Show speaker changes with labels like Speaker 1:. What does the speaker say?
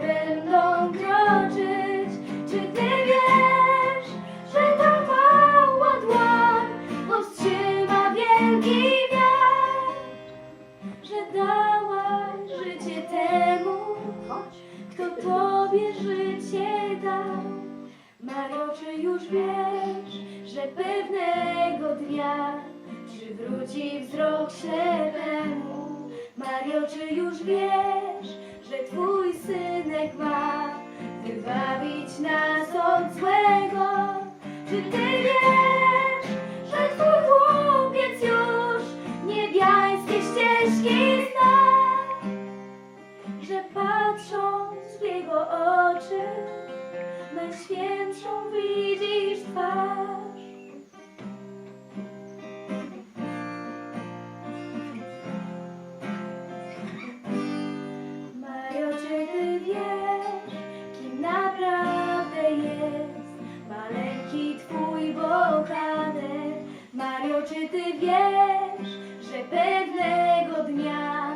Speaker 1: będą kroczyć. Czy ty wiesz, że ta mała dłoń powstrzyma wielki wiatr? Że dałaś życie temu, kto tobie życie dał. Mario, czy już wiesz, że pewnego dnia przywróci wzrok ślepemu? Mario, czy już wiesz, twój synek ma wybawić nas od złego? Czy ty wiesz, że twój chłopiec już niebiańskie ścieżki zna? Że patrząc w jego oczy, najświętszą widzisz czy ty wiesz, że pewnego dnia